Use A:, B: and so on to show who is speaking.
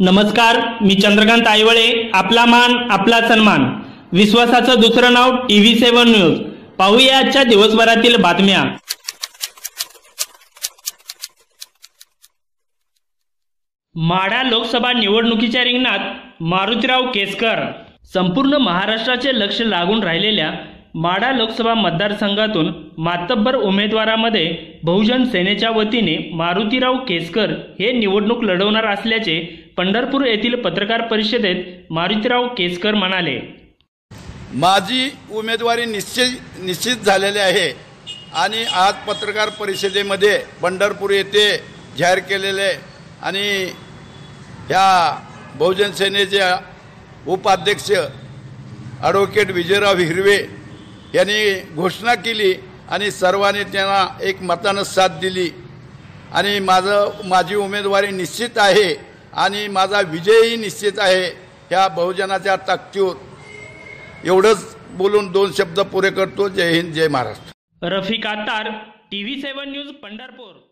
A: नमस्कार मी चंद्रकांत आयवळे आपला मान आपला सन्मान. विश्वासाचं दुसरं नाव टीव्ही सेव्हन न्यूज. पाहूया आजच्या दिवसभरातील बातम्या. माढा लोकसभा निवडणुकीच्या रिंगणात मारुतीराव केसकर. संपूर्ण महाराष्ट्राचे लक्ष लागून राहिलेल्या माढा लोकसभा मतदारसंघातून मातब्बर उमेदवारामध्ये बहुजन सेनेच्या वतीने मारुतीराव केसकर हे निवडणूक लढवणार असल्याचे पंढरपूर येथील पत्रकार परिषदेत मारुतीराव केसकर म्हणाले
B: माझी उमेदवारी निश्चित निश्चित झालेली आहे आणि आज पत्रकार परिषदेमध्ये पंढरपूर येथे जाहीर केलेले आणि ह्या बहुजन सेनेचे उपाध्यक्ष ॲडव्होकेट विजयराव हिरवे यांनी घोषणा केली आणि सर्वांनी त्यांना एक मतानं साथ दिली आणि माझं माझी उमेदवारी निश्चित आहे आणि माझा विजयही निश्चित आहे ह्या बहुजनाच्या ताकदीवर. एवढंच बोलून दोन शब्द पुरे करतो. जय हिंद जय Maharashtra.
A: Rafiq Attar TV seven news Pandharpur.